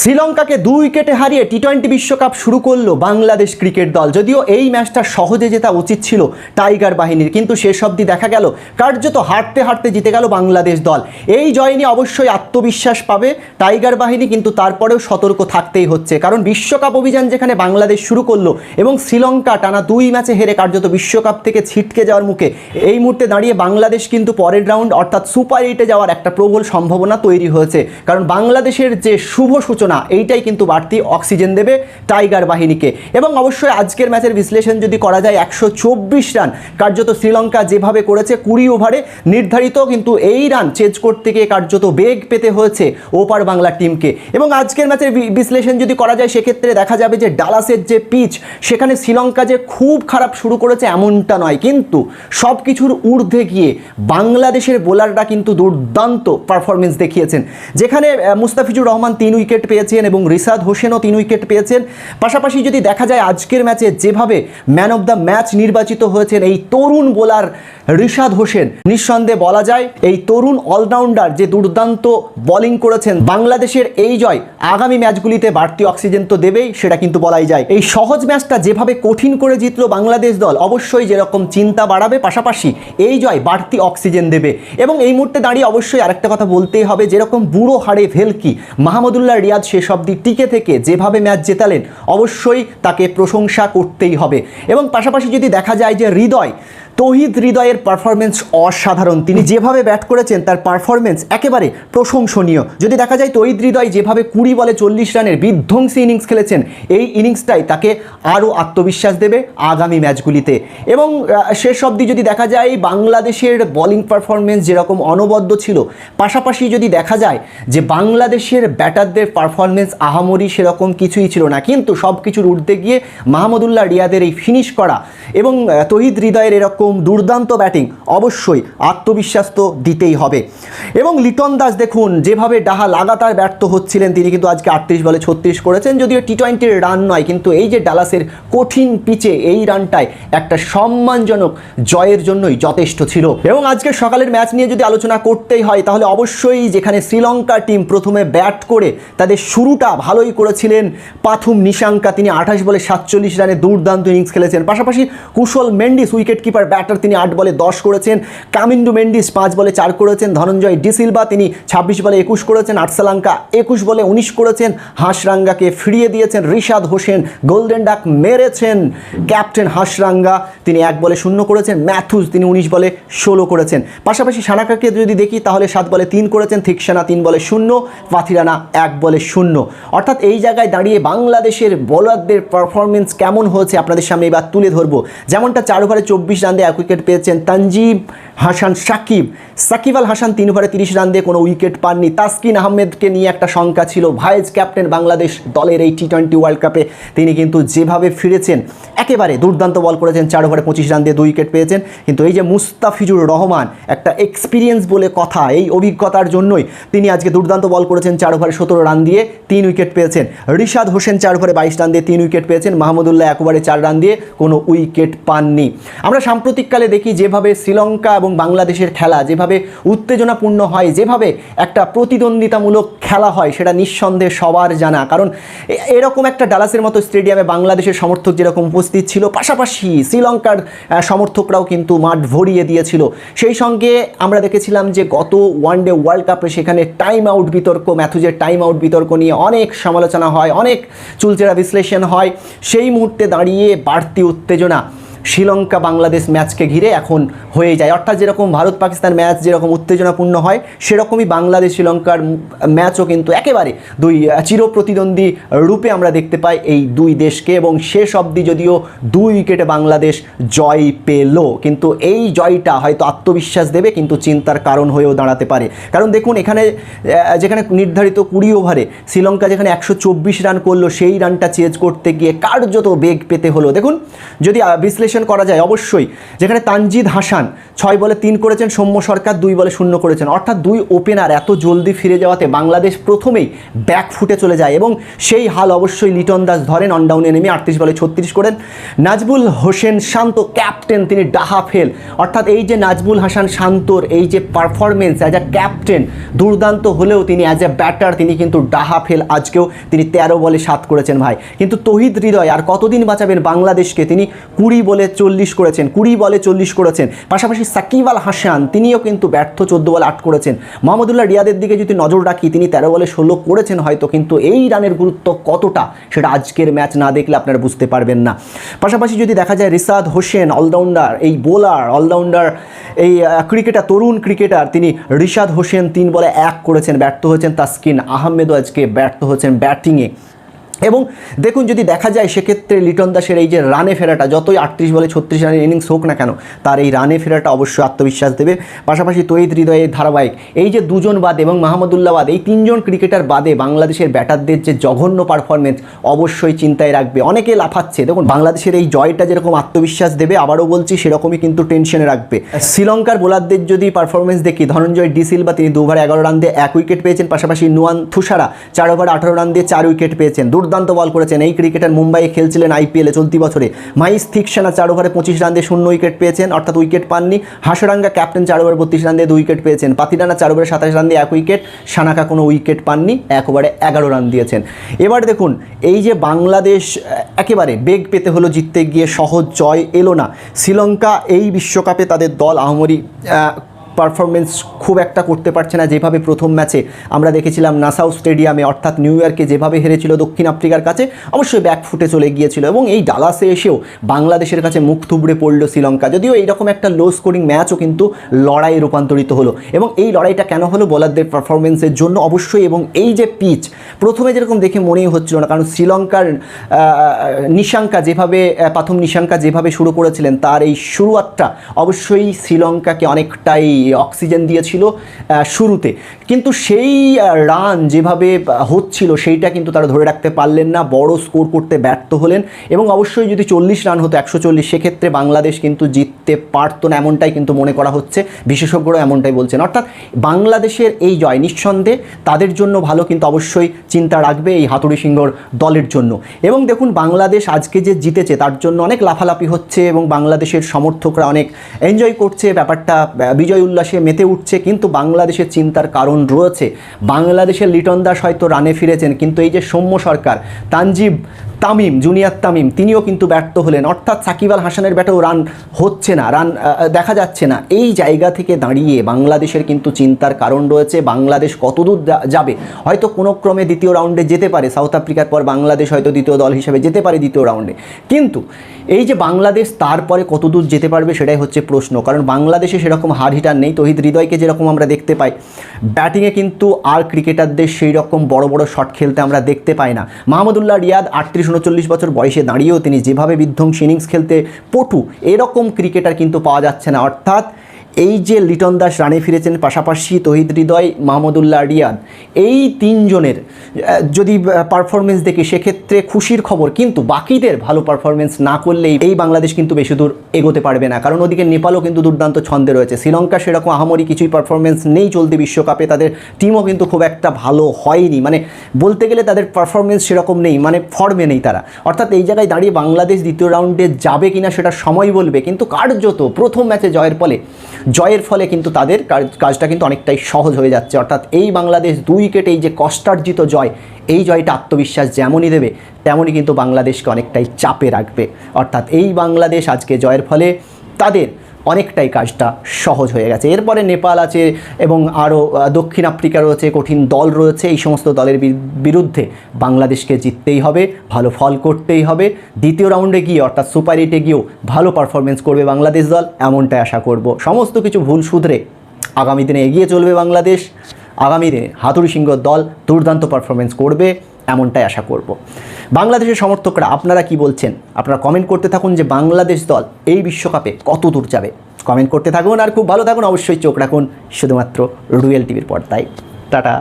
শ্রীলঙ্কাকে দুই উইকেটে হারিয়ে টি টোয়েন্টি বিশ্বকাপ শুরু করল বাংলাদেশ ক্রিকেট দল। যদিও এই ম্যাচটা সহজে জেতা উচিত ছিল টাইগার বাহিনীর, কিন্তু শেষ অবধি দেখা গেল, কার্যত হারতে হারতে জিতে গেল বাংলাদেশ দল। এই জয় নিয়ে অবশ্যই আত্মবিশ্বাস পাবে টাইগার বাহিনী, কিন্তু তারপরেও সতর্ক থাকতেই হচ্ছে। কারণ বিশ্বকাপ অভিযান যেখানে বাংলাদেশ শুরু করল এবং শ্রীলঙ্কা টানা দুই ম্যাচে হেরে কার্যত বিশ্বকাপ থেকে ছিটকে যাওয়ার মুখে, এই মুহূর্তে দাঁড়িয়ে বাংলাদেশ কিন্তু পরের রাউন্ড, অর্থাৎ সুপার এইটে যাওয়ার একটা প্রবল সম্ভাবনা তৈরি হয়েছে। কারণ বাংলাদেশের যে শুভ সূচনা এইটাই কিন্তু বাড়তি অক্সিজেন দেবে টাইগার বাহিনীকে। এবং অবশ্যই আজকের ম্যাচের বিশ্লেষণ যদি করা যায়, একশো চব্বিশ রান কার্যত শ্রীলঙ্কা যেভাবে করেছে কুড়ি ওভারে, নির্ধারিত কিন্তু এই রান চেঞ্জ করতে গিয়ে কার্যত বেগ পেতে হয়েছে ওপার বাংলা টিমকে। এবং আজকের ম্যাচের বিশ্লেষণ যদি করা যায়, সেক্ষেত্রে দেখা যাবে যে ডালাসের যে পিচ, সেখানে শ্রীলঙ্কা যে খুব খারাপ শুরু করেছে এমনটা নয়। কিন্তু সব কিছুর ঊর্ধ্বে গিয়ে বাংলাদেশের বোলাররা কিন্তু দুর্দান্ত পারফরমেন্স দেখিয়েছেন। যেখানে মুস্তাফিজুর রহমান তিন উইকেট পেয়েছেন এবং রিসাদ হোসেনও তিন উইকেট পেয়েছেন। পাশাপাশি যদি দেখা যায় আজকের ম্যাচে যেভাবে ম্যান অফ দ্য ম্যাচ নির্বাচিত হয়েছেন, এই তরুণ বোলার রিশাদ হোসেন, নিঃসন্দেহে বলা যায় এই তরুণ অলরাউন্ডার যে দুর্দান্ত বোলিং করেছেন, বাংলাদেশের এই জয় আগামী ম্যাচগুলিতে বাড়তি অক্সিজেন তো দেবেই, সেটা কিন্তু বলাই যায়। এই সহজ ম্যাচটা যেভাবে কঠিন করে জিতলো বাংলাদেশ দল, অবশ্যই যেরকম চিন্তা বাড়াবে, পাশাপাশি এই জয় বাড়তি অক্সিজেন দেবে। এবং এই মুহূর্তে দাঁড়িয়ে অবশ্যই আরেকটা কথা বলতেই হবে, যেরকম বুড়ো হাড়ে ভেলকি, মাহমুদুল্লাহ রিয়াদ শেষ অব্দি টিকে থেকে যেভাবে ম্যাচ জেতালেন, অবশ্যই তাকে প্রশংসা করতেই হবে। এবং পাশাপাশি যদি দেখা যায় যে হৃদয় তহিদ হৃদয়ের পারফরমেন্স অসাধারণ। তিনি যেভাবে ব্যাট করেছেন, তার পারফরমেন্স একেবারে প্রশংসনীয়। যদি দেখা যায় তহিদ হৃদয় যেভাবে কুড়ি বলে চল্লিশ রানের বিধ্বংসী ইনিংস খেলেছেন, এই ইনিংসটাই তাকে আরও আত্মবিশ্বাস দেবে আগামী ম্যাচগুলিতে। এবং শেষ অবধি যদি দেখা যায় বাংলাদেশের বোলিং পারফরমেন্স যেরকম অনবদ্য ছিল, পাশাপাশি যদি দেখা যায় যে বাংলাদেশের ব্যাটারদের পারফরমেন্স আহামরি সেরকম কিছুই ছিল না, কিন্তু সব কিছুর ঊর্ধ্বে গিয়ে মাহমুদুল্লাহ রিয়াদের এই ফিনিশ করা এবং তহিদ হৃদয়ের এরকম দুর্দান্ত ব্যাটিং অবশ্যই আত্মবিশ্বাস তো দিতেই হবে। এবং লিটন দাস দেখুন, যেভাবে ডাহা লাগাতার ব্যর্থ হচ্ছিলেন, তিনি কিন্তু আজকে আটত্রিশ বলে ছত্রিশ করেছেন, যদিও টি টোয়েন্টির রান নয়, কিন্তু এই যে ডালাসের কঠিন পিচে এই রানটায় একটা সম্মানজনক জয়ের জন্যই যথেষ্ট ছিল। এবং আজকে সকালের ম্যাচ নিয়ে যদি আলোচনা করতেই হয়, তাহলে অবশ্যই যেখানে শ্রীলঙ্কা টিম প্রথমে ব্যাট করে তাদের শুরুটা ভালোই করেছিলেন, পাথুম নিশাঙ্কা, তিনি আঠাশ বলে সাতচল্লিশ রানে দুর্দান্ত ইনিংস খেলেছেন। পাশাপাশি Kusal Mendis wicket keeper batter তিনি আট বলে দশ করেছেন। কামিন্ডু মেন্ডিস পাঁচ বলে চার করেছেন। ধনঞ্জয় ডিসিলভা তিনি ছাব্বিশ বলে একুশ করেছেন। আটসালাঙ্কা একুশ বলে উনিশ করেছেন। হাঁসরাঙ্গাকে ফিরিয়ে দিয়েছেন রিশাদ হোসেন। গোল্ডেন ডাক মেরেছেন। ক্যাপ্টেন হাঁসরাঙ্গা তিনি এক বলে শূন্য করেছেন। ম্যাথুস তিনি উনিশ বলে ষোলো করেছেন। পাশাপাশি সানাকাকে যদি দেখি, তাহলে সাত বলে তিন করেছেন। থিকসানা তিন বলে শূন্য। পাথিরানা এক বলে শূন্য। অর্থাৎ এই জায়গায় দাঁড়িয়ে বাংলাদেশের বোলারদের পারফরমেন্স কেমন হয়েছে আপনাদের সামনে এবার তুলে ধরবো। যেমনটা চার ওভারে চব্বিশ রান এক উইকেট পেয়েছেন তানজিব হাসান সাকিব। সাকিব আল হাসান তিন ওভারে তিরিশ রান দিয়ে কোনো উইকেট পাননি। তাসকিন আহমেদকে নিয়ে একটা শঙ্কা ছিল। ভাইস ক্যাপ্টেন বাংলাদেশ দলের এই টি টোয়েন্টি ওয়ার্ল্ড কাপে তিনি কিন্তু যেভাবে ফিরেছেন, একেবারে দুর্দান্ত বল করেছেন, চার ওভারে পঁচিশ রান দিয়ে দুই উইকেট পেয়েছেন। কিন্তু এই যে মুস্তাফিজুর রহমান, একটা এক্সপিরিয়েন্স বলে কথা, এই অভিজ্ঞতার জন্যই তিনি আজকে দুর্দান্ত বল করেছেন, চার ওভারে সতেরো রান দিয়ে তিন উইকেট পেয়েছেন। রিশাদ হোসেন চার ওভারে বাইশ রান দিয়ে তিন উইকেট পেয়েছেন। মাহমুদুল্লাহ এক ওভারে চার রান দিয়ে কোনো উইকেট পাননি। আমরা সাম্প্রতিককালে দেখি যেভাবে শ্রীলঙ্কা এবং বাংলাদেশের খেলা যেভাবে উত্তেজনাপূর্ণ হয়, যেভাবে একটা প্রতিদ্বন্দ্বিতামূলক খেলা হয়, সেটা নিঃসন্দেহে সবার জানা। কারণ এরকম একটা ডালাসের মতো স্টেডিয়ামে বাংলাদেশের সমর্থক যেরকম উপস্থিত ছিল, পাশাপাশি শ্রীলঙ্কার সমর্থকরাও কিন্তু মাঠ ভরিয়ে দিয়েছিল। সেই সঙ্গে আমরা দেখেছিলাম যে গত ওয়ান ডে ওয়ার্ল্ড কাপে সেখানে টাইম আউট বিতর্ক, ম্যাথুজের টাইম আউট বিতর্ক নিয়ে অনেক সমালোচনা হয়, অনেক চুলচেরা বিশ্লেষণ হয়। সেই মুহূর্তে দাঁড়িয়ে বাড়তি উত্তেজনা। শ্রীলঙ্কা বাংলাদেশ ম্যাচকে ঘিরে এখন হয়ে যায়। অর্থাৎ যেরকম ভারত পাকিস্তান ম্যাচ যেরকম উত্তেজনাপূর্ণ হয় সেরকমই বাংলাদেশ শ্রীলঙ্কার ম্যাচও কিন্তু একেবারে দুই চিরপ্রতিদ্বন্দ্বী রূপে আমরা দেখতে পাই এই দুই দেশকে। এবং শেষ অবধি যদিও দুই উইকেটে বাংলাদেশ জয় পেল কিন্তু এই জয়টা হয়তো আত্মবিশ্বাস দেবে কিন্তু চিন্তার কারণ হয়েও দাঁড়াতে পারে। কারণ দেখুন এখানে যেখানে নির্ধারিত কুড়ি ওভারে শ্রীলঙ্কা যেখানে একশো চব্বিশ রান করল সেই রানটা চেঞ্জ করতে গিয়ে কার্যত বেগ পেতে হলো। দেখুন যদি আহ, বিশ্লেষণ করা যায়, অবশ্যই। যেখানে তানজিদ হাসান ছয় বলে তিন করেছেন, সৌম্য সরকার দুই বলে শূন্য করেছেন। অর্থাৎ দুই ওপেনার এত জলদি ফিরে যাওয়াতে বাংলাদেশ প্রথমেই ব্যাক ফুটে চলে যায় এবং সেই হাল অবশ্যই লিটন দাস ধরেন অনডাউনে নেমে আটত্রিশ বলে ছত্রিশ করেন। নাজবুল হোসেন শান্ত ক্যাপ্টেন তিনি ডাহা ফেল। অর্থাৎ এই যে নাজবুল হাসান শান্তর এই যে পারফরমেন্স অ্যাজ আ ক্যাপ্টেন দুর্দান্ত হলেও তিনি অ্যাজ এ ব্যাটার তিনি কিন্তু ডাহা ফেল। আজকেও তিনি তেরো বলে সাত করেছেন ভাই। কিন্তু তহিদ হৃদয় আর কতদিন বাঁচাবেন বাংলাদেশকে? তিনি কুড়ি বলে চল্লিশ করেছেন, কুড়ি বলে চল্লিশ করেছেন। পাশাপাশি সাকিব আল হাসান, তিনিও কিন্তু ব্যর্থ চোদ্দ বলে আট করেছেন। মোহাম্মদুল্লাহ রিয়াদের দিকে যদি নজর রাখি, তিনি তেরো বলে ষোলো করেছেন হয়তো, কিন্তু এই রানের গুরুত্ব কতটা, সেটা আজকের ম্যাচ না দেখলে আপনারা বুঝতে পারবেন না। পাশাপাশি যদি দেখা যায় রিসাদ হোসেন, অলরাউন্ডার, এই বোলার, অলরাউন্ডার, এই ক্রিকেটার, তরুণ ক্রিকেটার, তিনি রিশাদ হোসেন তিন বলে এক করেছেন, ব্যর্থ হয়েছেন তাসকিন আহমেদও আজকে ব্যর্থ হয়েছেন ব্যাটিংয়ে। এবং দেখুন যদি দেখা যায় সেক্ষেত্রে লিটন দাসের এই যে রানে ফেরাটা, যতই আটত্রিশ বলে ছত্রিশ রানের ইনিংস হোক না কেন, তার এই রানে ফেরাটা অবশ্যই আত্মবিশ্বাস দেবে। পাশাপাশি তৈদ হৃদয়ের ধারাবাহিক, এই যে দুজন বাদ এবং মাহমুদুল্লাহ বাদ, এই তিনজন ক্রিকেটার বাদে বাংলাদেশের ব্যাটারদের যে জঘন্য পারফরমেন্স অবশ্যই চিন্তায় রাখবে। অনেকে লাফাচ্ছে। দেখুন, বাংলাদেশের এই জয়টা যেরকম আত্মবিশ্বাস দেবে, আবারও বলছি সেরকমই কিন্তু টেনশনে রাখবে। শ্রীলঙ্কার বোলারদের যদি পারফরমেন্স দেখি, ধনঞ্জয় ডি সিলভা, তিনি দু ওভার এগারো রান দিয়ে এক উইকেট পেয়েছেন। পাশাপাশি নুয়ান থুসারা, চার ওভার আঠারো রান দিয়ে চার উইকেট পেয়েছেন। দুর্দান্ত বল করেছেন। এই ক্রিকেটার মুম্বাইয়ে খেলছিলেন আইপিএলে চলতি বছরে। মাইস থিকসানা চার ওভারে পঁচিশ রান দিয়ে শূন্য উইকেট পেয়েছেন, অর্থাৎ উইকেট পাননি। হাসরাঙ্গা ক্যাপ্টেন চার ওভারে বত্রিশ রান দিয়ে দুই উইকেট পেয়েছেন। পাতিরানা চার ওভারে সাতাশ রান দিয়ে এক উইকেট। সানাকা কোনো উইকেট পাননি, এক ওভারে এগারো রান দিয়েছেন। এবার দেখুন, এই যে বাংলাদেশ একেবারে বেগ পেতে হলো জিততে গিয়ে সহজ জয় এলো না। শ্রীলঙ্কা এই বিশ্বকাপে তাদের দল আহমরি পারফরমেন্স খুব একটা করতে পারছে না যেভাবে প্রথম ম্যাচে আমরা দেখেছিলাম নাসাউ স্টেডিয়ামে, অর্থাৎ নিউ ইয়র্কে যেভাবে হেরেছিল দক্ষিণ আফ্রিকার কাছে, অবশ্যই ব্যাক ফুটে চলে গিয়েছিল এবং এই ডালাসে এসেও বাংলাদেশের কাছে মুখ থুবড়ে পড়ল শ্রীলঙ্কা। যদিও এইরকম একটা লো স্কোরিং ম্যাচও কিন্তু লড়াইয়ে রূপান্তরিত হলো এবং এই লড়াইটা কেন হলো বোলারদের পারফরমেন্সের জন্য? অবশ্যই এবং এই যে পিচ প্রথমে যেরকম দেখে মনেই হচ্ছিল না, কারণ শ্রীলঙ্কার নিশাঙ্কা যেভাবে প্রথম নিশাঙ্কা যেভাবে শুরু করেছিলেন, তার এই শুরুয়াতটা অবশ্যই শ্রীলঙ্কাকে অনেকটাই অক্সিজেন দিয়েছিল শুরুতে। কিন্তু সেই রান যেভাবে হচ্ছিল, সেইটা কিন্তু তারা ধরে রাখতে পারলেন না। বড় স্কোর করতে ব্যর্থ হলেন। এবং অবশ্যই যদি চল্লিশ রান হতো, একশো চল্লিশ, সেক্ষেত্রে বাংলাদেশ কিন্তু জিততে পারতো না, এমনটাই কিন্তু মনে করা হচ্ছে। বিশেষজ্ঞরা এমনটাই বলছেন। অর্থাৎ বাংলাদেশের এই জয় নিঃসন্দেহে তাদের জন্য ভালো কিন্তু অবশ্যই চিন্তা রাখবে এই হাতুড়ি সিংহর দলের জন্য। এবং দেখুন, বাংলাদেশ আজকে যে জিতেছে, তার জন্য অনেক লাফালাফি হচ্ছে এবং বাংলাদেশের সমর্থকরা অনেক এনজয় করছে। ব্যাপারটা বিজয় মেতে উঠছে, কিন্তু বাংলাদেশের চিন্তার কারণ রয়েছে। বাংলাদেশের লিটন দাস হয়তো রানে ফিরেছেন, কিন্তু এই যে সৌম্য সরকার, তানজিব তামিম, জুনিয়র তামিম, তিনিও কিন্তু ব্যর্থ হলেন। অর্থাৎ সাকিব আল হাসানের ব্যাটেও রান হচ্ছে না, রান দেখা যাচ্ছে না। এই জায়গা থেকে দাঁড়িয়ে বাংলাদেশের কিন্তু চিন্তার কারণ রয়েছে, বাংলাদেশ কতদূর যাবে। হয়তো কোনো ক্রমে দ্বিতীয় রাউন্ডে যেতে পারে, সাউথ আফ্রিকার পর বাংলাদেশ হয়তো দ্বিতীয় দল হিসেবে যেতে পারে দ্বিতীয় রাউন্ডে। কিন্তু এই যে বাংলাদেশ তারপরে কতদূর যেতে পারবে সেটাই হচ্ছে প্রশ্ন। কারণ বাংলাদেশে সেরকম হার হিটার নেই, তহিদ হৃদয়কে যেরকম আমরা দেখতে পাই, ব্যাটিংয়ে কিন্তু আর ক্রিকেটারদের সেই রকম বড় বড় শট খেলতে আমরা দেখতে পাই না। মাহমুদুল্লাহ রিয়াদ আটত্রিশ উনচল্লিশ বছর বয়সে দাঁড়িয়েও তিনি যেভাবে বিধ্বংসী ইনিংস খেলতে পটু, এরকম ক্রিকেটার কিন্তু পাওয়া যাচ্ছে না। অর্থাৎ এই যে লিটন দাস রানে ফিরেছেন পাশাপাশি তহিদ হৃদয় মাহমুদুল্লাহ রিয়াদ, এই তিনজনের যদি পারফরমেন্স দেখি সেক্ষেত্রে খুশির খবর, কিন্তু বাকিদের ভালো পারফরমেন্স না করলেই এই বাংলাদেশ কিন্তু বেশি দূর এগোতে পারবে না। কারণ ওদিকে নেপালও কিন্তু দুর্দান্ত ছন্দে রয়েছে। শ্রীলঙ্কা সেরকম আহামরি কিছুই পারফরমেন্স নেই চলতি বিশ্বকাপে। তাদের টিমও কিন্তু খুব একটা ভালো হয়নি। মানে বলতে গেলে তাদের পারফরমেন্স সেরকম নেই। মানে ফর্মে নেই তারা। অর্থাৎ এই জায়গায় দাঁড়িয়ে বাংলাদেশ দ্বিতীয় রাউন্ডে যাবে কিনা সেটা সময় বলবে। কিন্তু কার্যত প্রথম ম্যাচে জয়ের ফলে জয়ের ফলে কিন্তু তাদের কাজটা কিন্তু অনেকটাই সহজ হয়ে যাচ্ছে। অর্থাৎ এই বাংলাদেশ দুই উইকেটে এই যে কষ্টার্জিত জয়, এই জয়টা আত্মবিশ্বাস যেমনই দেবে, তেমনই কিন্তু বাংলাদেশকে অনেকটাই চাপে রাখবে। অর্থাৎ এই বাংলাদেশ আজকে জয়ের ফলে তাদের অনেকটাই কাজটা সহজ হয়ে গেছে। এরপরে নেপাল আছে এবং আরও দক্ষিণ আফ্রিকা রয়েছে, কঠিন দল রয়েছে। এই সমস্ত দলের বিরুদ্ধে বাংলাদেশকে জিততেই হবে, ভালো ফল করতেই হবে। দ্বিতীয় রাউন্ডে গিয়ে, অর্থাৎ সুপার এইটে গিয়েও ভালো পারফরমেন্স করবে বাংলাদেশ দল, এমনটাই আশা করব। সমস্ত কিছু ভুল শুধরে আগামী দিনে এগিয়ে চলবে বাংলাদেশ। আগামী দিনে হাতুড়ি সিংহর দল দুর্দান্ত পারফরমেন্স করবে। এমনটাই আশা করব। বাংলাদেশের সমর্থকরা আপনারা কি বলছেন? আপনারা কমেন্ট করতে থাকুন যে বাংলাদেশ দল এই বিশ্বকাপে কত দূর যাবে। কমেন্ট করতে থাকুন আর খুব ভালো থাকুন, অবশ্যই চোখ রাখুন। শুধুমাত্র রুয়েল টিভির পর্দায়। টাটা।